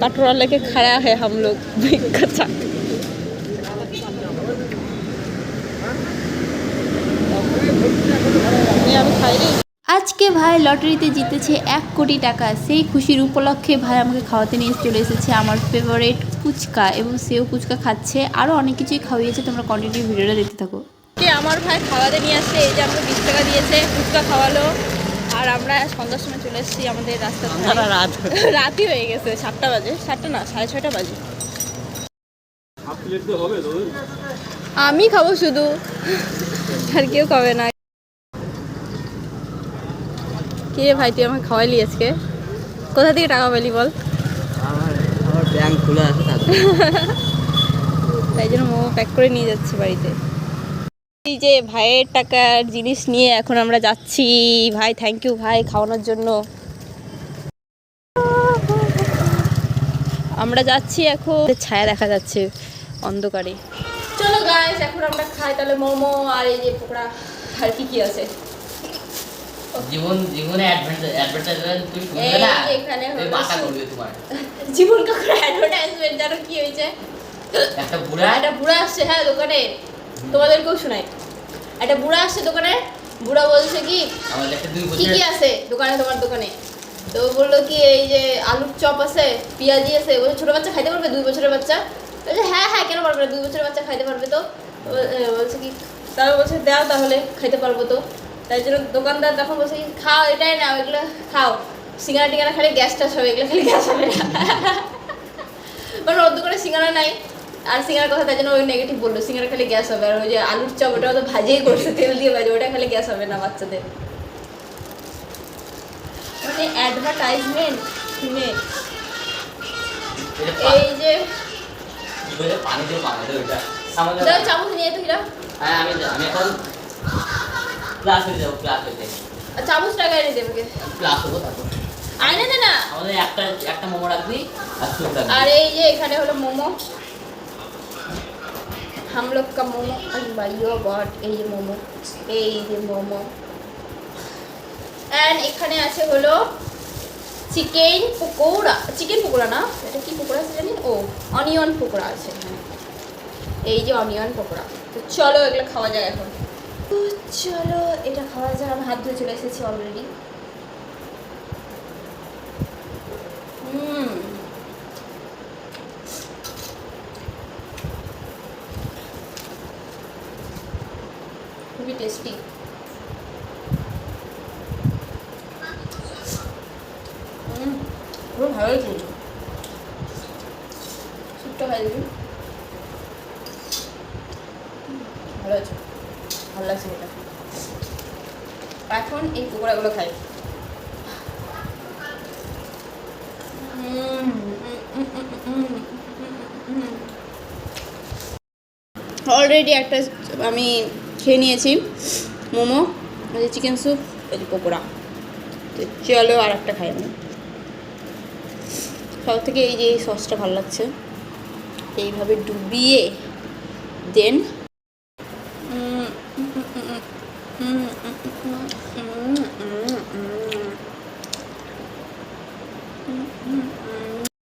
कटोरा लेके खड़ा है हम लोग कच्चा ये अभी खाई नहीं আজকে ভাই লটারিতে জিতেছে এক কোটি টাকা সেই খুশির উপলক্ষে ভাই আমাকে খাওয়াতে নিয়ে চলে এসেছে আমার ফেভারিট ফুচকা এবং সেও ফুচকা খাচ্ছে আরও অনেক কিছুই খাওয়িয়েছে তোমরা কন্টিনিউ ভিডিওটা দেখতে থাকো কি আমার ভাই খাওয়াতে নিয়ে আসছে এই যে আমাকে বিশ টাকা দিয়েছে ফুচকা খাওয়ালো আর আমরা সন্ধ্যার সময় চলে এসেছি আমাদের রাস্তা রাত রাতই হয়ে গেছে সাতটা বাজে সাতটা না সাড়ে ছয়টা বাজে। আমি খাব শুধু আর কেউ খাবে না। কে ভাই তুই আমাকে খাওয়াইলি আজকে? কোথা থেকে টাকা পেলি বল? আমার আমার ব্যাংক খোলা আছে তাই জন্য মোমো প্যাক করে নিয়ে যাচ্ছি বাড়িতে। এই যে ভাইয়ের টাকার জিনিস নিয়ে এখন আমরা যাচ্ছি। ভাই থ্যাংক ইউ ভাই খাওয়ানোর জন্য। আমরা যাচ্ছি এখন। ছায়া দেখা যাচ্ছে অন্ধকারে। চলো গাইস এখন আমরা খাই তাহলে মোমো আর এই যে পকোড়া। আর কি কি আছে? জীবন জীবনে অ্যাডভার্টাইজমেন্ট তুমি এই শুনবে না? এখানে হলো মাথা করবে তোমার। জীবন কাকুর অ্যাডভার্টাইজমেন্ট জানো কি হয়েছে? একটা বুড়া একটা বুড়া আসছে হ্যাঁ দোকানে। তোমাদেরকেও শোনাই। একটা বুড়া আসছে দোকানে। বুড়া বলছে কি কি কি আছে দোকানে তোমার দোকানে? তো বলল কি এই যে আলুর চপ আছে পেঁয়াজি আছে। বলছে ছোটো বাচ্চা খাইতে পারবে? দুই বছরের বাচ্চা? বলছে হ্যাঁ হ্যাঁ কেন পারবে না? দুই বছরের বাচ্চা খাইতে পারবে তো? বলছে কি তারপর বলছে দাও তাহলে খাইতে পারব তো। তাই জন্য দোকানদার তখন বলছে কি খাও এটাই না এগুলো খাও। সিঙ্গারা টিঙ্গারা খালি গ্যাস টাস হবে এগুলো খালি গ্যাস হবে না। মানে ওর দোকানে সিঙ্গারা নাই। আর সিঙ্গার কথা তাই জন্য ওই নেগেটিভ বলল। সিঙ্গার খালি গ্যাস হবে। আর ওই যে আলুর চপ ওটা তো ভাজেই করছে তেল দিয়ে ভাজে ওটা খালি গ্যাস হবে না বাচ্চাদের। মানে অ্যাডভার্টাইজমেন্ট শুনে। এই যে পানি দিয়ে পানি দেয় ওটা চামচ নিয়ে তো হিরা হ্যাঁ আমি আমি এখন ক্লাস হয়ে যাব ক্লাস হইতে আর চামচ টাকা এনে দেবে ক্লাস হব তারপর। আয়না দে না আমাদের একটা একটা মোমো রাখবি আর এই যে এখানে হলো মোমো। हम लोग का मोमो अरे भाइयों गॉड এই যে মোমো এই যে মোমো অ্যান্ড এখানে আছে হলো চিকেন পকোড়া চিকেন পকোড়া না এটা কি পকোড়া আছে জানি ও অনিয়ন পকোড়া আছে এখানে এই যে অনিয়ন পকোড়া তো চলো এগুলো খাওয়া যায় এখন তো চলো এটা খাওয়া যায় আমি হাত ধুয়ে চলে এসেছি অলরেডি খুবই টেস্টি পুরো ভালো হয়েছে স্যুপটা খাই দিবি ভালো আছে। ভালো লাগছে এটা এখন এই পকোড়াগুলো খাই। অলরেডি একটা আমি খেয়ে নিয়েছি মোমো যে চিকেন স্যুপ পকোড়া তো চলো আর একটা খাই আমি সব থেকে এই যে এই সসটা ভালো লাগছে এইভাবে ডুবিয়ে দেন